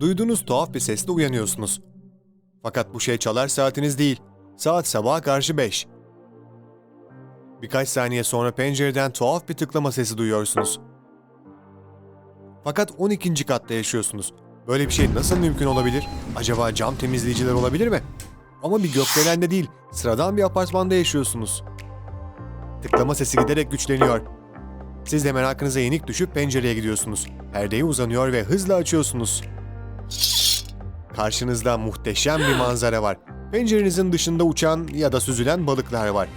Duyduğunuz tuhaf bir sesle uyanıyorsunuz. Fakat bu şey çalar saatiniz değil. Saat sabaha karşı 5. Birkaç saniye sonra pencereden tuhaf bir tıklama sesi duyuyorsunuz. Fakat 12. katta yaşıyorsunuz. Böyle bir şey nasıl mümkün olabilir? Acaba cam temizleyiciler olabilir mi? Ama bir gökdelende değil, sıradan bir apartmanda yaşıyorsunuz. Tıklama sesi giderek güçleniyor. Siz de merakınıza yenik düşüp pencereye gidiyorsunuz. Perdeye uzanıyor ve hızla açıyorsunuz. Karşınızda muhteşem bir manzara var. Pencerenizin dışında uçan ya da süzülen balıklar var.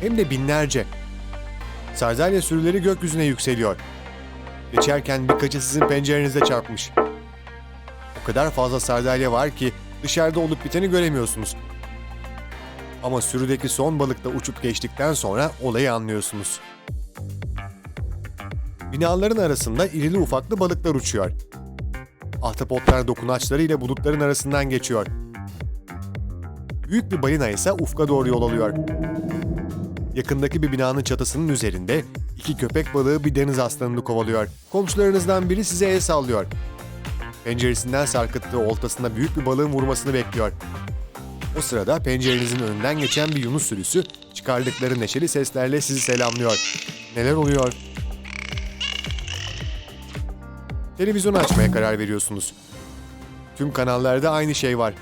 Hem de binlerce. Sardalya sürüleri gökyüzüne yükseliyor. Geçerken birkaçı sizin pencerenize çarpmış. O kadar fazla sardalya var ki dışarıda olup biteni göremiyorsunuz. Ama sürüdeki son balık da uçup geçtikten sonra olayı anlıyorsunuz. Binaların arasında irili ufaklı balıklar uçuyor. Ahtapotlar dokunaçlarıyla bulutların arasından geçiyor. Büyük bir balina ise ufka doğru yol alıyor. Yakındaki bir binanın çatısının üzerinde iki köpek balığı bir deniz aslanını kovalıyor. Komşularınızdan biri size el sallıyor. Penceresinden sarkıttığı oltasında büyük bir balığın vurmasını bekliyor. O sırada pencerenizin önünden geçen bir yunus sürüsü çıkardıkları neşeli seslerle sizi selamlıyor. Neler oluyor? Televizyonu açmaya karar veriyorsunuz. Tüm kanallarda aynı şey var.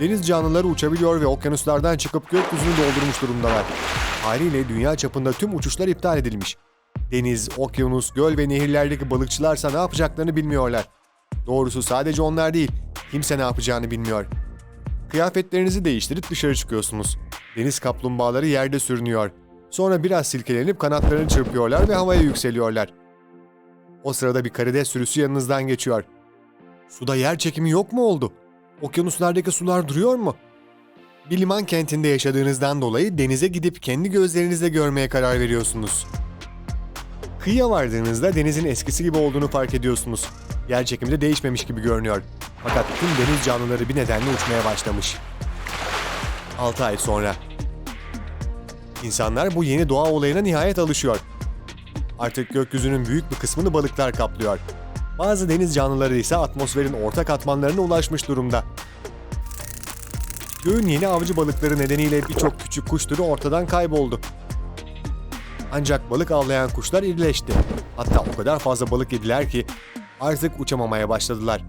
Deniz canlıları uçabiliyor ve okyanuslardan çıkıp gökyüzünü doldurmuş durumdalar. Haliyle dünya çapında tüm uçuşlar iptal edilmiş. Deniz, okyanus, göl ve nehirlerdeki balıkçılarsa ne yapacaklarını bilmiyorlar. Doğrusu sadece onlar değil, kimse ne yapacağını bilmiyor. Kıyafetlerinizi değiştirip dışarı çıkıyorsunuz. Deniz kaplumbağaları yerde sürünüyor. Sonra biraz silkelenip kanatlarını çırpıyorlar ve havaya yükseliyorlar. O sırada bir karides sürüsü yanınızdan geçiyor. Suda yer çekimi yok mu oldu? Okyanuslardaki sular duruyor mu? Bir liman kentinde yaşadığınızdan dolayı denize gidip kendi gözlerinizle görmeye karar veriyorsunuz. Kıyıya vardığınızda denizin eskisi gibi olduğunu fark ediyorsunuz. Yer çekimi de değişmemiş gibi görünüyor. Fakat tüm deniz canlıları bir nedenle uçmaya başlamış. 6 ay sonra. İnsanlar bu yeni doğa olayına nihayet alışıyor. Artık gökyüzünün büyük bir kısmını balıklar kaplıyor. Bazı deniz canlıları ise atmosferin orta katmanlarına ulaşmış durumda. Göğün yeni avcı balıkları nedeniyle birçok küçük kuş türü ortadan kayboldu. Ancak balık avlayan kuşlar irileşti. Hatta o kadar fazla balık yediler ki artık uçamamaya başladılar.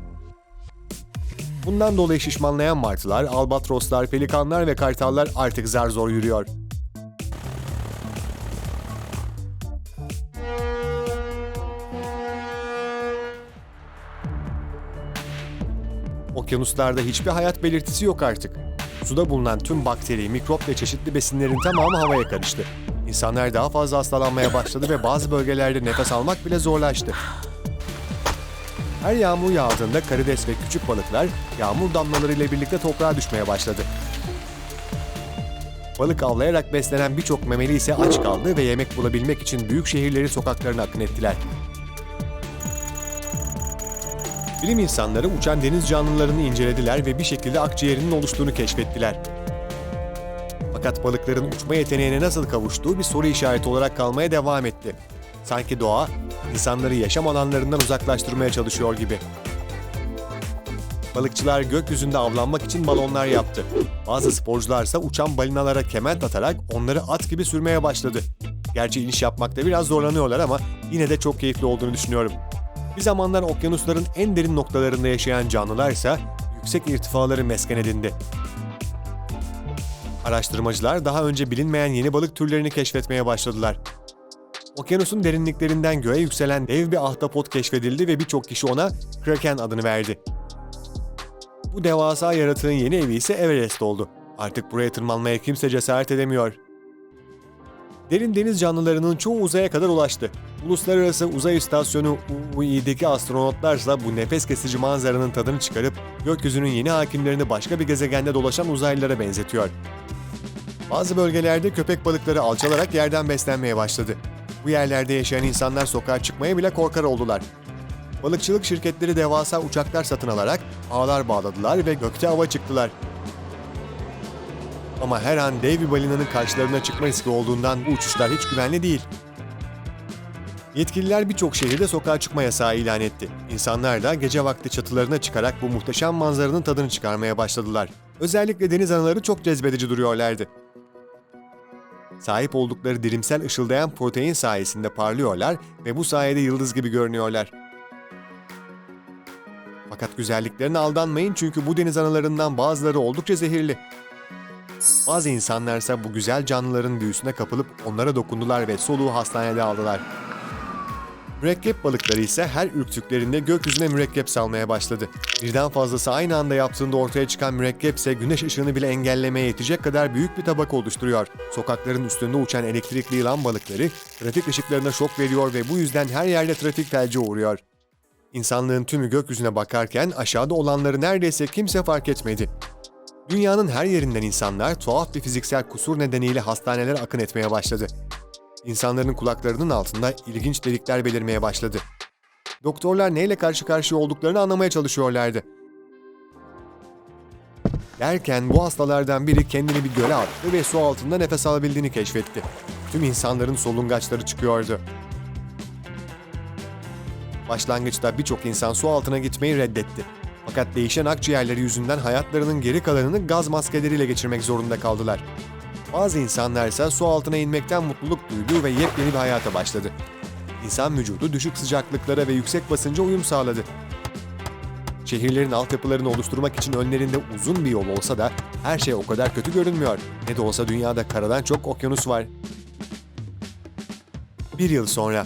Bundan dolayı şişmanlayan martılar, albatroslar, pelikanlar ve kartallar artık zar zor yürüyor. Okyanuslarda hiçbir hayat belirtisi yok artık. Suda bulunan tüm bakteri, mikrop ve çeşitli besinlerin tamamı havaya karıştı. İnsanlar daha fazla hastalanmaya başladı ve bazı bölgelerde nefes almak bile zorlaştı. Her yağmur yağdığında karides ve küçük balıklar yağmur damlaları ile birlikte toprağa düşmeye başladı. Balık avlayarak beslenen birçok memeli ise aç kaldı ve yemek bulabilmek için büyük şehirlerin sokaklarına akın ettiler. Bilim insanları uçan deniz canlılarını incelediler ve bir şekilde akciğerinin oluştuğunu keşfettiler. Fakat balıkların uçma yeteneğine nasıl kavuştuğu bir soru işareti olarak kalmaya devam etti. Sanki doğa, insanları yaşam alanlarından uzaklaştırmaya çalışıyor gibi. Balıkçılar gökyüzünde avlanmak için balonlar yaptı. Bazı sporcularsa uçan balinalara kement atarak onları at gibi sürmeye başladı. Gerçi iniş yapmakta biraz zorlanıyorlar ama yine de çok keyifli olduğunu düşünüyorum. Bir zamanlar okyanusların en derin noktalarında yaşayan canlılar ise yüksek irtifaları mesken edindi. Araştırmacılar daha önce bilinmeyen yeni balık türlerini keşfetmeye başladılar. Okyanusun derinliklerinden göğe yükselen dev bir ahtapot keşfedildi ve birçok kişi ona Kraken adını verdi. Bu devasa yaratığın yeni evi ise Everest oldu. Artık buraya tırmanmaya kimse cesaret edemiyor. Derin deniz canlılarının çoğu uzaya kadar ulaştı. Uluslararası Uzay İstasyonu UI'deki astronotlarsa bu nefes kesici manzaranın tadını çıkarıp gökyüzünün yeni hakimlerini başka bir gezegende dolaşan uzaylılara benzetiyor. Bazı bölgelerde köpek balıkları alçalarak yerden beslenmeye başladı. Bu yerlerde yaşayan insanlar sokağa çıkmaya bile korkar oldular. Balıkçılık şirketleri devasa uçaklar satın alarak ağlar bağladılar ve gökte hava çıktılar. Ama her an dev bir balinanın karşılarına çıkma riski olduğundan bu uçuşlar hiç güvenli değil. Yetkililer birçok şehirde sokağa çıkma yasağı ilan etti. İnsanlar da gece vakti çatılarına çıkarak bu muhteşem manzaranın tadını çıkarmaya başladılar. Özellikle deniz anaları çok cezbedici duruyorlardı. Sahip oldukları dirimsel ışıldayan protein sayesinde parlıyorlar ve bu sayede yıldız gibi görünüyorlar. Fakat güzelliklerine aldanmayın çünkü bu deniz analarından bazıları oldukça zehirli. Bazı insanlarsa bu güzel canlıların büyüsüne kapılıp onlara dokundular ve soluğu hastanede aldılar. Mürekkep balıkları ise her ürktüklerinde gökyüzüne mürekkep salmaya başladı. Birden fazlası aynı anda yaptığında ortaya çıkan mürekkep ise güneş ışığını bile engellemeye yetecek kadar büyük bir tabaka oluşturuyor. Sokakların üstünde uçan elektrikli yılan balıkları trafik ışıklarına şok veriyor ve bu yüzden her yerde trafik felci uğruyor. İnsanlığın tümü gökyüzüne bakarken aşağıda olanları neredeyse kimse fark etmedi. Dünyanın her yerinden insanlar tuhaf bir fiziksel kusur nedeniyle hastanelere akın etmeye başladı. İnsanların kulaklarının altında ilginç delikler belirmeye başladı. Doktorlar neyle karşı karşıya olduklarını anlamaya çalışıyorlardı. Derken bu hastalardan biri kendini bir göle attı ve su altında nefes alabildiğini keşfetti. Tüm insanların solungaçları çıkıyordu. Başlangıçta birçok insan su altına gitmeyi reddetti. Fakat değişen akciğerleri yüzünden hayatlarının geri kalanını gaz maskeleriyle geçirmek zorunda kaldılar. Bazı insanlar ise su altına inmekten mutluluk duydu ve yepyeni bir hayata başladı. İnsan vücudu düşük sıcaklıklara ve yüksek basınca uyum sağladı. Şehirlerin altyapılarını oluşturmak için önlerinde uzun bir yol olsa da her şey o kadar kötü görünmüyor. Ne de olsa dünyada karadan çok okyanus var. Bir yıl sonra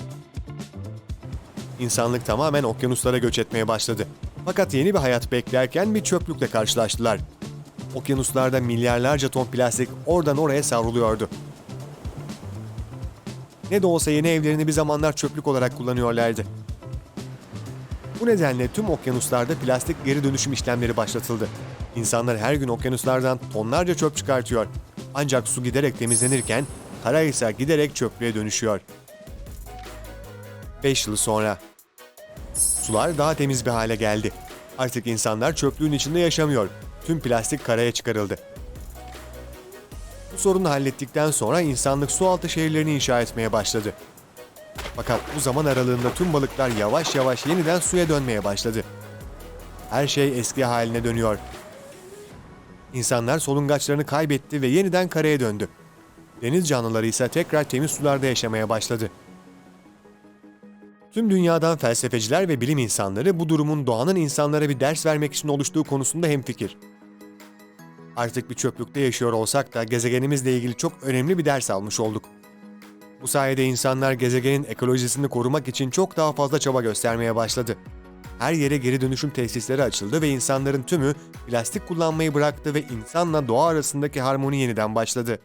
İnsanlık tamamen okyanuslara göç etmeye başladı. Fakat yeni bir hayat beklerken bir çöplükle karşılaştılar. Okyanuslarda milyarlarca ton plastik oradan oraya savruluyordu. Ne de olsa yeni evlerini bir zamanlar çöplük olarak kullanıyorlardı. Bu nedenle tüm okyanuslarda plastik geri dönüşüm işlemleri başlatıldı. İnsanlar her gün okyanuslardan tonlarca çöp çıkartıyor. Ancak su giderek temizlenirken kara ise giderek çöplüğe dönüşüyor. 5 yıl sonra sular daha temiz bir hale geldi. Artık insanlar çöplüğün içinde yaşamıyor. Tüm plastik karaya çıkarıldı. Bu sorunu hallettikten sonra insanlık sualtı şehirlerini inşa etmeye başladı. Fakat bu zaman aralığında tüm balıklar yavaş yavaş yeniden suya dönmeye başladı. Her şey eski haline dönüyor. İnsanlar solungaçlarını kaybetti ve yeniden karaya döndü. Deniz canlıları ise tekrar temiz sularda yaşamaya başladı. Tüm dünyadan felsefeciler ve bilim insanları bu durumun doğanın insanlara bir ders vermek için oluştuğu konusunda hemfikir. Artık bir çöplükte yaşıyor olsak da gezegenimizle ilgili çok önemli bir ders almış olduk. Bu sayede insanlar gezegenin ekolojisini korumak için çok daha fazla çaba göstermeye başladı. Her yere geri dönüşüm tesisleri açıldı ve insanların tümü plastik kullanmayı bıraktı ve insanla doğa arasındaki harmoni yeniden başladı.